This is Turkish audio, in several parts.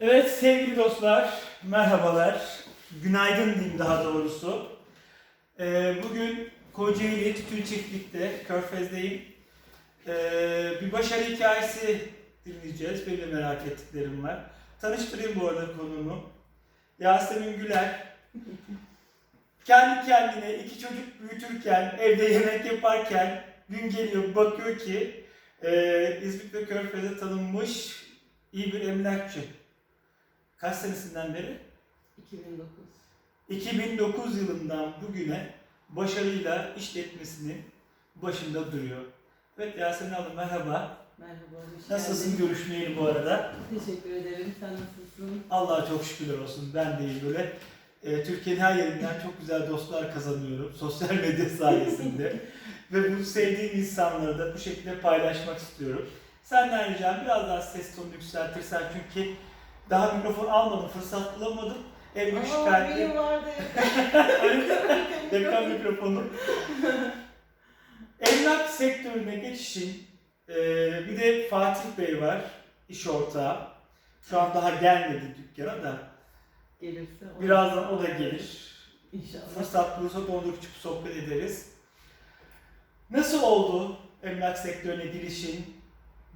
Evet sevgili dostlar, merhabalar. Günaydın diyeyim daha doğrusu. Ee, bugün Kocaeli Tütün Çiftlik'te, Körfez'deyim. Ee, bir başarı hikayesi dinleyeceğiz. Benim de merak ettiklerim var. Tanıştırayım bu arada konuğumu. Yasemin Güler. Kendi kendine iki çocuk büyütürken, evde yemek yaparken gün geliyor bakıyor ki e, İzmit ve Körfez'e tanınmış iyi bir emlakçı. Kaç senesinden beri? 2009. 2009 yılından bugüne başarıyla işletmesinin başında duruyor. Evet Yasemin Hanım merhaba. Merhaba, Nasılsın geldin. görüşmeyeli bu arada? Teşekkür ederim. Sen nasılsın? Allah'a çok şükürler olsun. Ben de iyi böyle. e, Türkiye'nin her yerinden çok güzel dostlar kazanıyorum. Sosyal medya sayesinde. Ve bu sevdiğim insanları da bu şekilde paylaşmak istiyorum. Senden ricam biraz daha ses tonunu yükseltirsen çünkü daha mikrofon almadım, fırsat bulamadım. En büyük Aa, şikayetim benim vardı. Ekran mikrofonu. Emlak sektörüne geçişin e, bir de Fatih Bey var, iş ortağı. Şu an daha gelmedi dükkana da. Gelirse o. Birazdan o da gelir. İnşallah. Fırsat bulursak onunla küçük bir sohbet ederiz. Nasıl oldu emlak sektörüne girişin?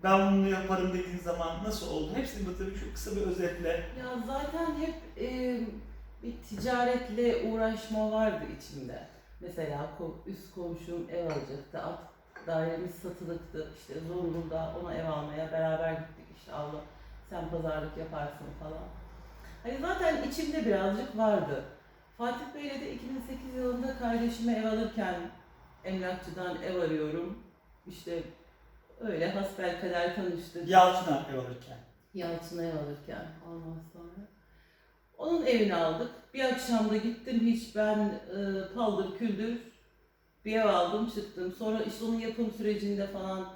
Ben bunu yaparım dediğin zaman nasıl oldu? Hepsini bu tabii şu kısa bir özetle. Ya zaten hep e, bir ticaretle uğraşma vardı içimde. Mesela üst komşum ev alacaktı. Alt dairemiz satılıktı. İşte Zonguldak'a ona ev almaya beraber gittik. İşte abla sen pazarlık yaparsın falan. Hani zaten içimde birazcık vardı. Fatih Bey'le de 2008 yılında kardeşime ev alırken emlakçıdan ev arıyorum. İşte öyle hasbelkader tanıştık. Yalçın'a ev alırken. Yalçın'a ev alırken ondan sonra. Onun evini aldık. Bir akşamda gittim hiç ben e, paldır küldür bir ev aldım çıktım. Sonra işte onun yapım sürecinde falan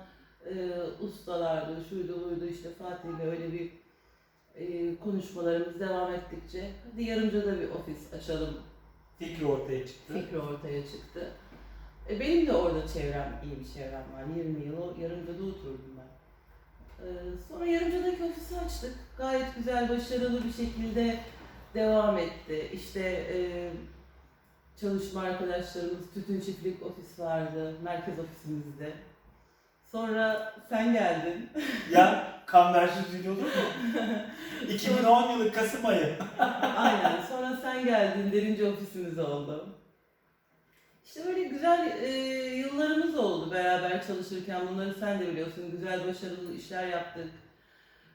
e, ustalardı, şuydu buydu işte Fatih'le öyle bir e, konuşmalarımız devam ettikçe hadi yarımcada bir ofis açalım Fikri ortaya çıktı. fikri ortaya çıktı. E, benim de orada çevrem, iyi bir çevrem var. 20 yıl yarımcada oturdum ben. E, sonra yarımcadaki ofisi açtık. Gayet güzel, başarılı bir şekilde devam etti. İşte e, çalışma arkadaşlarımız, tütün çiftlik ofis vardı, merkez ofisimizde. Sonra sen geldin. Ya kambersiz video olur mu? 2010 yılı Kasım ayı. Aynen. Sonra sen geldin, derince ofisimiz oldu. İşte böyle güzel e, yıllarımız oldu beraber çalışırken. Bunları sen de biliyorsun. Güzel, başarılı işler yaptık.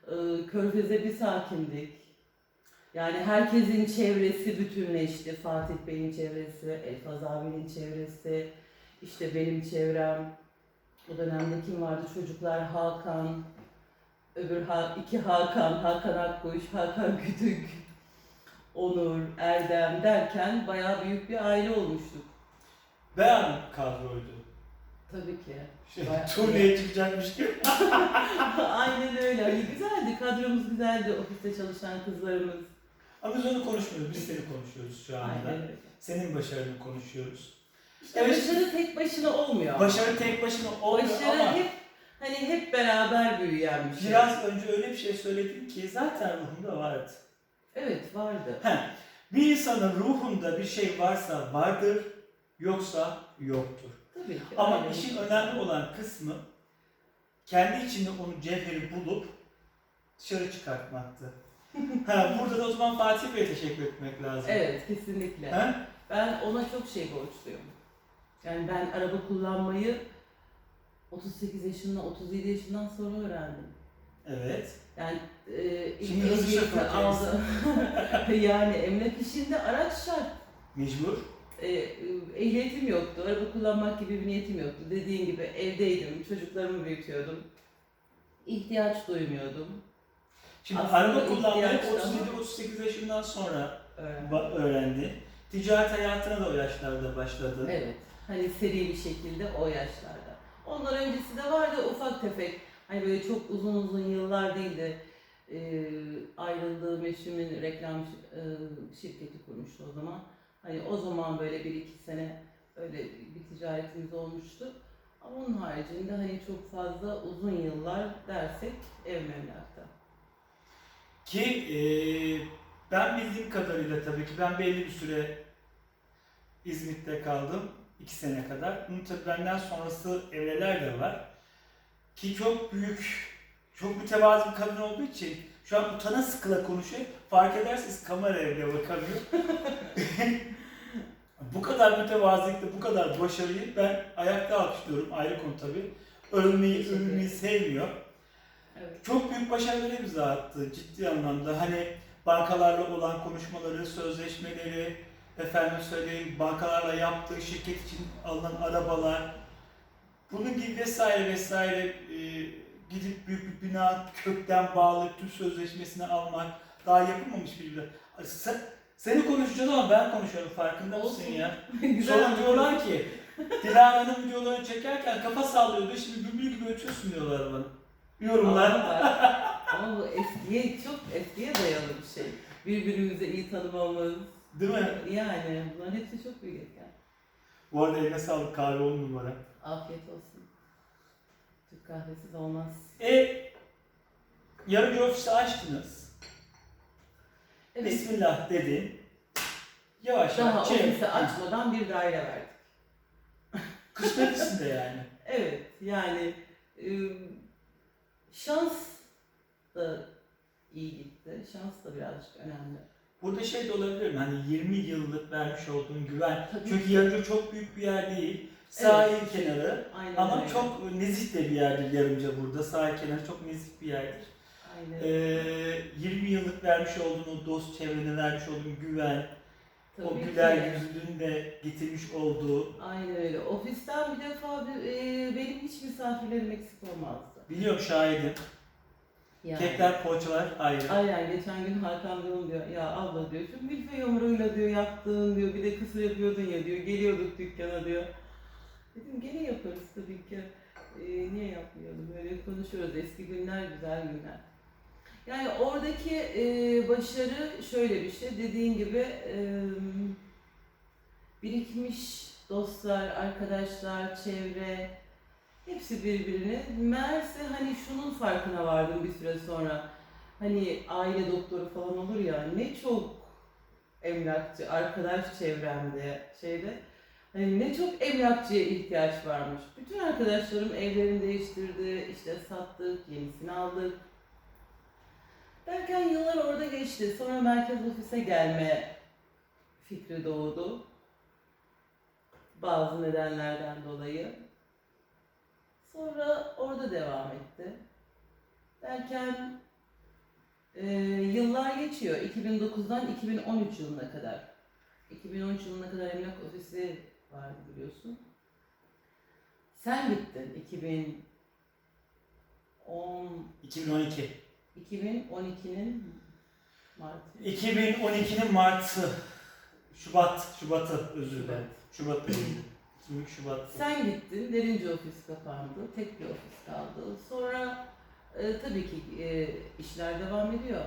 E, Körfez'e biz hakimdik. Yani herkesin çevresi bütünleşti. Fatih Bey'in çevresi, Elfaz abinin çevresi, işte benim çevrem. O dönemde kim vardı? Çocuklar Hakan, öbür ha, iki Hakan, Hakan Akkuş, Hakan Kütük, Onur, Erdem derken bayağı büyük bir aile olmuştuk. Beyan kadroydu. Tabii ki. Şey, Bayağı- turneye çıkacakmış gibi. Aynen öyle. Hani güzeldi. Kadromuz güzeldi. Ofiste çalışan kızlarımız. Ama biz onu konuşmuyoruz. Biz seni konuşuyoruz şu anda. Aynen öyle. Senin başarını konuşuyoruz. İşte Evet. başarı tek başına olmuyor. Başarı tek başına olmuyor Başarı ama hep hani hep beraber büyüyen bir şey. biraz önce öyle bir şey söyledin ki zaten ruhumda vardı. Evet vardı. Heh, bir insanın ruhunda bir şey varsa vardır, yoksa yoktur. Tabii ki. Ama öyle. işin önemli olan kısmı kendi içinde onu cevheri bulup dışarı çıkartmaktı. ha, burada da o zaman Fatih Bey'e teşekkür etmek lazım. Evet kesinlikle. Ha? Ben ona çok şey borçluyum. Yani ben araba kullanmayı 38 yaşından 37 yaşından sonra öğrendim. Evet. Yani e, ilk Şimdi hızlı ehliyeti aldım. yani emlak işinde araç şart. Mecbur. E, e, ehliyetim yoktu. Araba kullanmak gibi bir niyetim yoktu. Dediğin gibi evdeydim. Çocuklarımı büyütüyordum. İhtiyaç duymuyordum. Şimdi Aslında araba kullanmayı ihtiyaç ama- 37-38 yaşından sonra Öğrendim. ba- öğrendi. Ticaret hayatına da o yaşlarda başladı. Evet. Hani seri bir şekilde o yaşlarda. Ondan öncesi de vardı ufak tefek. Hani böyle çok uzun uzun yıllar değildi. Ee, ayrıldığım eşimin reklam e, şirketi kurmuştu o zaman. Hani o zaman böyle bir iki sene öyle bir ticaretimiz olmuştu. Ama onun haricinde hani çok fazla uzun yıllar dersek ev memlakta. Ki e, ben bildiğim kadarıyla tabii ki ben belli bir süre İzmit'te kaldım. iki sene kadar. Bunun tabii benden sonrası evreler de var. Ki çok büyük, çok mütevazı bir kadın olduğu için şu an utana sıkıla konuşuyor. Fark ederseniz kameraya bile bakamıyor. bu kadar mütevazılıkta, bu kadar başarıyı ben ayakta alkışlıyorum. Ayrı konu tabii. Övmeyi, övmeyi sevmiyor. Evet. Çok büyük başarılara imza attı ciddi anlamda. Hani bankalarla olan konuşmaları, sözleşmeleri, efendim söyleyeyim bankalarla yaptığı şirket için alınan arabalar, bunun gibi vesaire vesaire e, gidip büyük bir bina kökten bağlı tüm sözleşmesini almak daha yapılmamış bir bina. Sen, seni konuşacağız ama ben konuşuyorum farkında Olsun. ya? Güzel Sonra diyorlar ki Dilara'nın videolarını çekerken kafa sallıyordu şimdi bülbül gibi ötüyorsun diyorlar bana. Yorumlar. Ama, ama bu eskiye çok eskiye dayalı bir şey. Birbirimizi iyi tanımamız. Değil mi? Yani bunların hepsi çok büyük etken. Bu arada eline sağlık kahve on numara. Afiyet olsun. Kahvesiz olmaz. E yarıcı ofisi açtınız. Evet. Bismillah dedin. Yavaş Daha yavaş ofisi açmadan bir daire verdik. Kısmet içinde yani. Evet yani e, şans da iyi gitti. Şans da birazcık önemli. Burada şey de olabilir mi? Hani 20 yıllık vermiş olduğun güven. Tabii Çünkü yarıcı çok büyük bir yer değil. Sahil Evet. kenarı. Aynen Ama öyle. çok nezih de bir yerdir yarımca burada. Sahil kenarı çok nezih bir yerdir. Aynen. Ee, 20 yıllık vermiş olduğun o dost çevrene vermiş olduğun güven, o Tabii güler ki. yüzünün de getirmiş olduğu Aynen öyle. Ofisten bir defa bir, e, benim hiç misafirlerim eksik olmazdı. biliyorum şahidim. Yani. Kekler, poğaçalar ayrı. Aynen geçen gün Hakan Doğum diyor ya abla diyor şu milföy hamuruyla diyor yaptığın diyor bir de kısır yapıyordun ya diyor geliyorduk dükkana diyor. Dedim gene yaparız tabii ki. Ee, niye yapmayalım böyle konuşuyoruz eski günler güzel günler. Yani oradaki e, başarı şöyle bir şey dediğin gibi e, birikmiş dostlar, arkadaşlar, çevre hepsi birbirine. Meğerse hani şunun farkına vardım bir süre sonra. Hani aile doktoru falan olur ya ne çok emlakçı, arkadaş çevremde şeyde hani ne çok emlakçıya ihtiyaç varmış. Bütün arkadaşlarım evlerini değiştirdi, işte sattık, yenisini aldık. Derken yıllar orada geçti. Sonra merkez ofise gelme fikri doğdu. Bazı nedenlerden dolayı. Sonra orada devam etti. Derken e, yıllar geçiyor. 2009'dan 2013 yılına kadar. 2013 yılına kadar emlak ofisi vardı biliyorsun. Sen gittin 2010 2012. 2012'nin Mart'ı. 2012'nin Mart'ı. Şubat, Şubat'ı özür dilerim. Şubat değil. 22 Şubat. Sen gittin, derince ofis kapandı, tek bir ofis kaldı. Sonra e, tabii ki e, işler devam ediyor.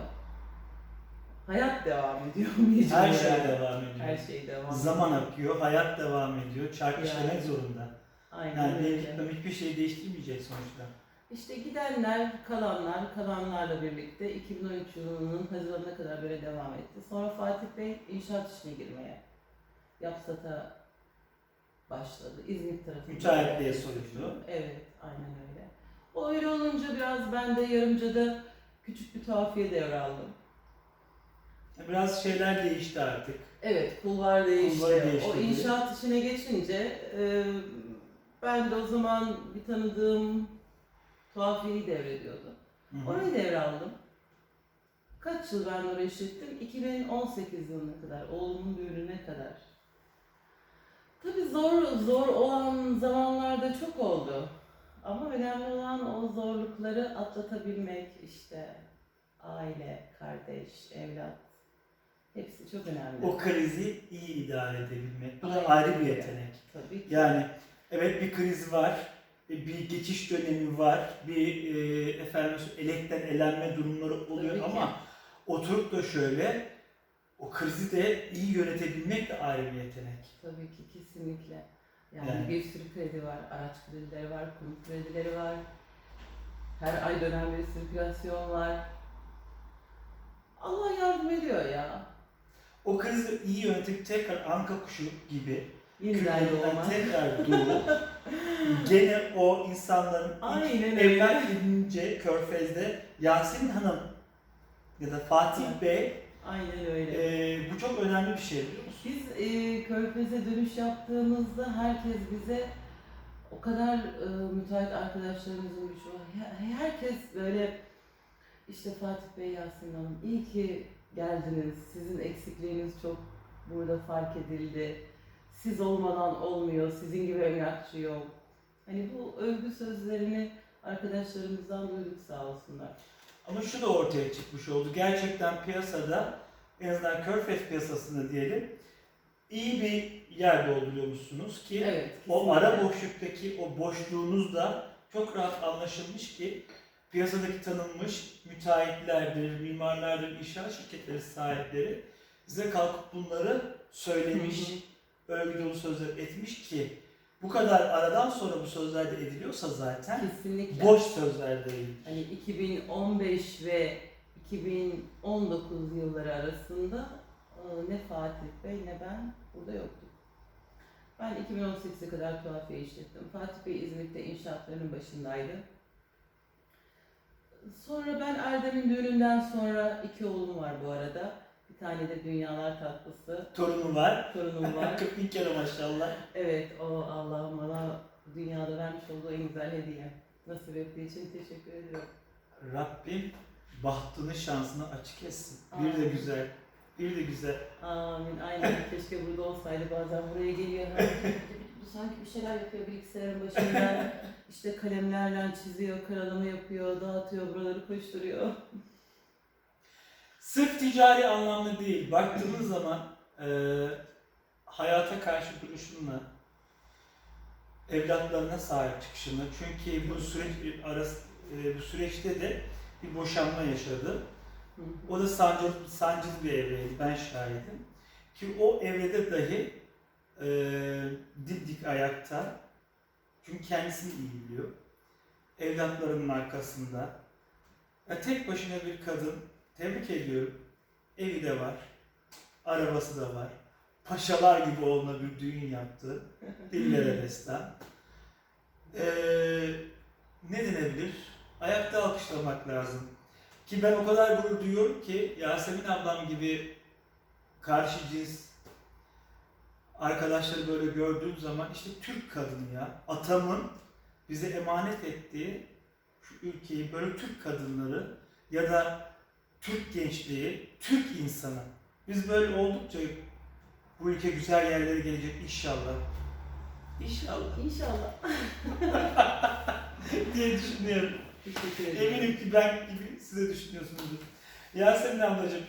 Hayat devam ediyor. Her mecburen. şey devam ediyor. Her şey devam ediyor. Zaman akıyor, hayat devam ediyor. Çark Yani. zorunda. Aynen Yani öyle. gitmem hiçbir şey değiştirmeyecek sonuçta. İşte gidenler, kalanlar, kalanlarla birlikte 2013 yılının Haziran'a kadar böyle devam etti. Sonra Fatih Bey inşaat işine girmeye, Yapsat'a başladı. İzmit tarafında. Müteahhitliğe soyundu. Evet, aynen öyle. O öyle olunca biraz ben de yarımcada küçük bir tuhafiye devraldım. Biraz şeyler değişti artık. Evet, kulvar değişti. Kulvar değişti. O inşaat işine geçince e, ben de o zaman bir tanıdığım tuhafiyeyi devrediyordu. Hı hı. Orayı devraldım. Kaç yıl ben orayı işlettim? 2018 yılına kadar, oğlumun düğününe kadar. Tabii zor zor olan zamanlarda çok oldu. Ama önemli olan o zorlukları atlatabilmek işte aile, kardeş, evlat hepsi çok önemli. O krizi iyi idare edebilmek. Bu da ayrı bir yetenek. Tabii ki. Yani evet bir kriz var, e, bir geçiş dönemi var, bir e, efendim elekten elenme durumları oluyor Tabii ki. ama oturup da şöyle o krizi de iyi yönetebilmek de ayrı bir yetenek. Tabii ki kesinlikle. Yani, Yani. bir sürü kredi var, araç kredileri var, konut kredileri var. Her ay dönen bir sirkülasyon var. olabiliyor ya. O krizi iyi yönetip tekrar anka kuşu gibi Yeniden doğmak. tekrar doğup gene o insanların Aynen evlat öyle. edince Körfez'de Yasemin Hanım ya da Fatih Bey Aynen öyle. e, bu çok önemli bir şey biliyor musun? Biz e, Körfez'e dönüş yaptığımızda herkes bize o kadar e, müteahhit arkadaşlarımızın. He- Herkes böyle işte Fatih Bey, Yasemin Hanım iyi ki geldiniz. Sizin eksikliğiniz çok burada fark edildi. Siz olmadan olmuyor. Sizin gibi emlakçı yok. Hani bu övgü sözlerini arkadaşlarımızdan duyduk sağ olsunlar. Ama şu da ortaya çıkmış oldu. Gerçekten piyasada en azından Körfez piyasasında diyelim iyi bir yer dolduruyormuşsunuz ki Evet. o ara boşluktaki o boşluğunuz da çok rahat anlaşılmış ki piyasadaki tanınmış müteahhitlerdir, mimarlardır, inşaat şirketleri sahipleri size kalkıp bunları söylemiş, övgü dolu sözler etmiş ki bu kadar aradan sonra bu sözler de ediliyorsa zaten Kesinlikle. boş sözler değil. Hani 2015 ve 2019 yılları arasında e, ne Fatih Bey ne ben burada yoktuk. Ben 2018'e kadar tuhafiye işlettim. Fatih Bey İzmit'te inşaatlarının başındaydı. Sonra ben Erdem'in düğününden sonra iki oğlum var bu arada. Bir tane de dünyalar tatlısı. Torunum var. Torunum var. 40 bin kere maşallah. Evet, o Allah'ın bana dünyada vermiş olduğu en güzel hediye. Nasip ettiği için teşekkür ediyorum. Rabbim bahtını şansını açık etsin. Bir de güzel. Bir de güzel. Amin. Aynen. Keşke burada olsaydı. Bazen buraya geliyor. Sanki bir şeyler yapıyor bilgisayarın başında. İşte kalemlerle çiziyor, karalama yapıyor, dağıtıyor, buraları koşturuyor. Sırf ticari anlamda değil. Baktığımız zaman eee, hayata karşı duruşunla evlatlarına sahip çıkışını çünkü bu süreç arası eee, bu süreçte de bir boşanma yaşadı. O da sancılı, sancılı bir evreydi. Ben şahidim. Ki o evrede dahi eee dimdik ayakta. Çünkü kendisini iyi biliyor. Evlatlarının arkasında. Ya tek başına bir kadın. Tebrik ediyorum. Evi de var. Arabası da var. Paşalar gibi oğluna bir düğün yaptı. Dillere destan. Eee ne denebilir? Ayakta alkışlamak lazım. Ki ben o kadar gurur duyuyorum ki Yasemin ablam gibi karşı cins arkadaşları böyle gördüğüm zaman işte Türk kadını ya. Atamın bize emanet ettiği şu ülkeyi böyle Türk kadınları ya da Türk gençliği, Türk insanı. Biz böyle oldukça bu ülke güzel yerlere gelecek inşallah. İnşallah İnşallah. diye düşünüyorum. Teşekkür ederim. Eminim ki ben gibi siz de düşünüyorsunuzdur. Yasemin ablacığım,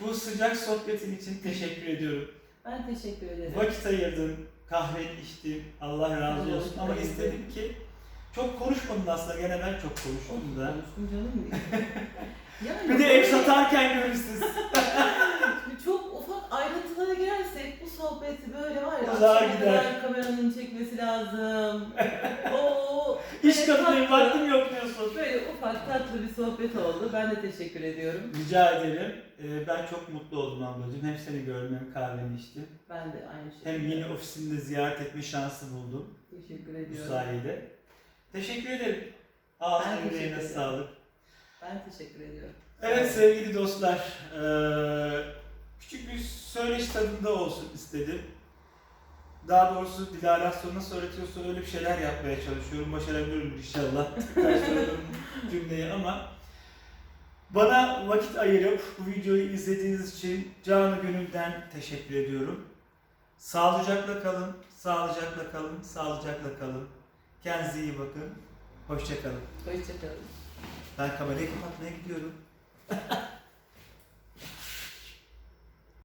bu sıcak sohbetin için teşekkür ediyorum. Ben teşekkür ederim. Vakit ayırdın, kahveni içtin, Allah razı olsun. Ama istedim ki, çok konuşmadın aslında, gene ben çok konuştum da. Konuştum canım. Yani Bir de ev satarken görürsünüz. Çok ufak ayrıntılara girersek bu sohbeti böyle var ya Uzağa gider. kameranın çekmesi lazım. Oo, İş tatlı- vaktim yok diyorsun. Böyle ufak tatlı bir sohbet oldu. Ben de teşekkür ediyorum. Rica ederim. Ee, ben çok mutlu oldum ablacığım. Hem seni görmem, hem kahveni içtim. Ben de aynı şekilde. Hem yeni ofisinde ziyaret etme şansı buldum. Teşekkür bu ediyorum. sayede. Teşekkür ederim. Ağzına yüreğine sağlık. Ben teşekkür ediyorum. Evet sevgili dostlar, eee, küçük bir söyleş tadında olsun istedim. Daha doğrusu nasıl öğretiyorsa öyle bir şeyler yapmaya çalışıyorum. Başarabilirim inşallah. Cümleyi ama bana vakit ayırıp bu videoyu izlediğiniz için canı gönülden teşekkür ediyorum. Sağlıcakla kalın, sağlıcakla kalın, sağlıcakla kalın. Kendinize iyi bakın. Hoşçakalın. Hoşçakalın. Ben kamerayı kapatmaya gidiyorum.